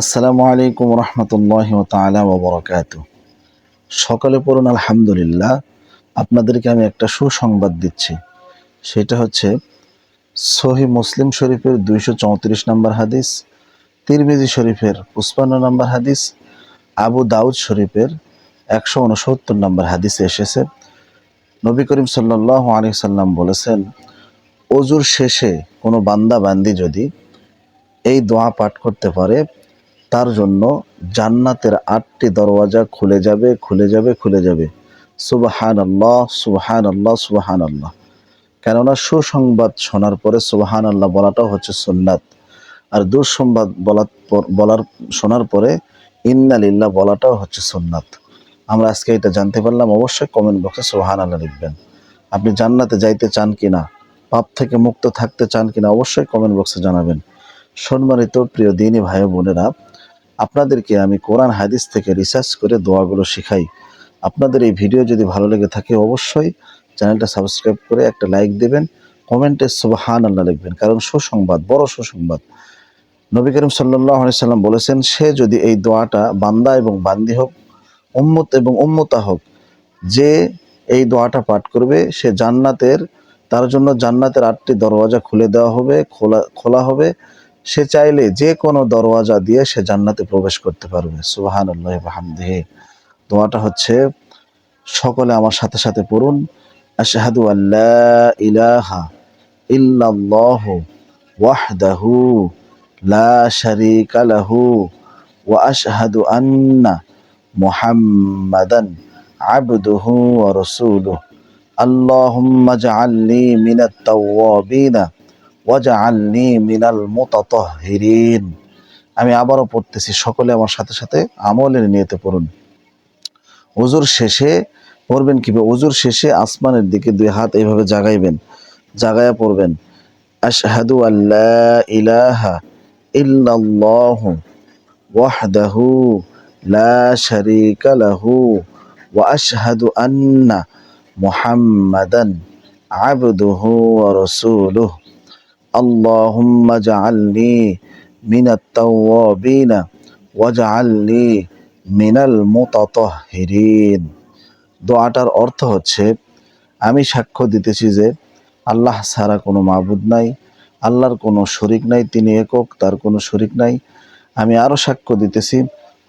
আসসালামু আলাইকুম রহমতুল্লাহ তালা ওবরাকাত সকালে পড়ুন আলহামদুলিল্লাহ, আপনাদেরকে আমি একটা সুসংবাদ দিচ্ছি। সেটা হচ্ছে, সহি মুসলিম শরীফের দুইশো চৌত্রিশ নম্বর হাদিস, তিরমিজি শরীফের পুষ্পান্ন নম্বর হাদিস, আবু দাউদ শরীফের একশো উনসত্তর নম্বর হাদিসে এসেছে। নবী করিম সাল্লাহ আলী সাল্লাম বলেছেন অজুর শেষে কোনো বান্দা বান্দি যদি এই দোয়া পাঠ করতে পারে তার জন্য জান্নাতের আটটি দরওয়াজা খুলে যাবে খুলে যাবে খুলে যাবে। সুবাহান আল্লাহ সুবাহান আল্লাহ সুবাহান আল্লাহ কেননা সুসংবাদ শোনার পরে সুবাহান আল্লাহ বলাটাও হচ্ছে সুন্নাত। আর দুঃসংবাদ বলার বলার, শোনার পরে ইন্নালিল্লাহ বলাটাও হচ্ছে সুন্নাত। আমরা আজকে এটা জানতে পারলাম, অবশ্যই কমেন্ট বক্সে সুবাহান আল্লাহ লিখবেন। আপনি জান্নাতে যাইতে চান কিনা, পাপ থেকে মুক্ত থাকতে চান কিনা, অবশ্যই কমেন্ট বক্সে জানাবেন। সম্মানিত প্রিয় দিনী ভাই বোনেরা আপনাদেরকে আমি কোরআন হাদিস থেকে রিসার্চ করে দোয়াগুলো শেখাই। আপনাদের এই ভিডিও যদি ভালো লেগে থাকে অবশ্যই চ্যানেলটা সাবস্ক্রাইব করে একটা লাইক দেবেন কমেন্টে সুবাহান আল্লাহ লিখবেন, কারণ সুসংবাদ, বড় সুসংবাদ। নবী করিম সাল্লাহ সাল্লাম বলেছেন, সে যদি এই দোয়াটা বান্দা এবং বান্দি হোক, উম্মত এবং উম্মতা হোক, যে এই দোয়াটা পাঠ করবে, সে জান্নাতের, তার জন্য জান্নাতের আটটি দরওয়াজা খুলে দেওয়া হবে, খোলা খোলা হবে সে চাইলে যে কোনো দরওয়াজা দিয়ে সে জান্নাতে প্রবেশ করতে পারবে সুবাহান আল্লাহ হামদেহে দোয়াটা হচ্ছে সকলে আমার সাথে সাথে পড়ুন আশহাদু আল্লাহ ইলাহা ইল্লাল্লাহ ওয়াহদাহু লা শারীকা লাহু ওয়া আশহাদু আন্না মুহাম্মাদান আবদুহু ওয়া রাসূলুহু اللهم اجعلني من التوابين ওয়াজআলনি মিনাল মুতাতাহহিরিন আমি আবারও পড়তেছি, সকলে আমার সাথে সাথে আমলের নিয়তে পড়ুন। ওজুর শেষে পড়বেন কীভাবে ওজুর শেষে আসমানের দিকে দুই হাত এইভাবে জাগাইবেন, জাগায়া পড়বেন। আশহাদু আল্লাহ ইলাহা ইল্লাল্লাহু ওয়াহদাহু লা শারীকা লাহু ওয়া আশহাদু আন্না মুহাম্মাদান আবদুহু ওয়া রাসূলুহু। اللهم اجعلني من التوابين واجعلني من المتطهرين দোয়াটার অর্থ হচ্ছে আমি সাক্ষ্য দিতেছি যে আল্লাহ ছাড়া কোনো মাবুদ নাই আল্লাহর কোনো শরিক নাই তিনি একক তার কোনো শরিক নাই আমি আরও সাক্ষ্য দিতেছি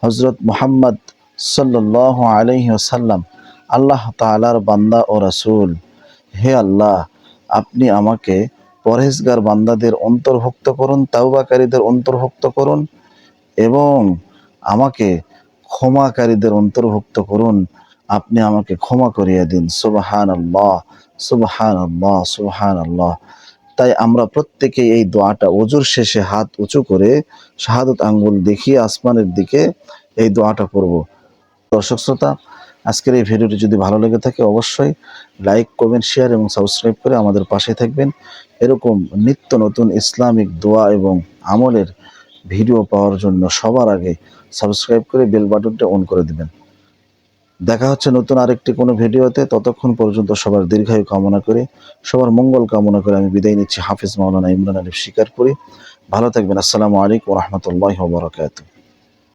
হজরত মোহাম্মদ সাল্লাহ আলহি সাল্লাম আল্লাহ তালার বান্দা ও রাসূল হে আল্লাহ আপনি আমাকে পরহেজগার বান্দাদের অন্তর্ভুক্ত করুন, তাওবাকারীদের অন্তর্ভুক্ত করুন এবং আমাকে ক্ষমাকারীদের অন্তর্ভুক্ত করুন। আপনি আমাকে ক্ষমা করিয়ে দিন। সুবাহান আল্লাহ সুবাহান আল্লাহ সুবাহান আল্লাহ তাই আমরা প্রত্যেকে এই দোয়াটা অজুর শেষে হাত উঁচু করে শাহাদত আঙ্গুল দেখিয়ে আসমানের দিকে এই দোয়াটা করব দর্শক শ্রোতা আজকের এই ভিডিওটি যদি ভালো লেগে থাকে, অবশ্যই লাইক কমেন্ট শেয়ার এবং সাবস্ক্রাইব করে আমাদের পাশে থাকবেন। এরকম নিত্য নতুন ইসলামিক দোয়া এবং আমলের ভিডিও পাওয়ার জন্য সবার আগে সাবস্ক্রাইব করে বেল বাটনটা অন করে দিবেন। দেখা হচ্ছে নতুন আরেকটি কোনো ভিডিওতে। ততক্ষণ পর্যন্ত সবার দীর্ঘায়ু কামনা করে, সবার মঙ্গল কামনা করে আমি বিদায় নিচ্ছি হাফিজ মাওলানা ইমরান আলী শিকারপুরি। ভালো থাকবেন। আসসালামু আলাইকুম রহমতুল্লাহ বরকাত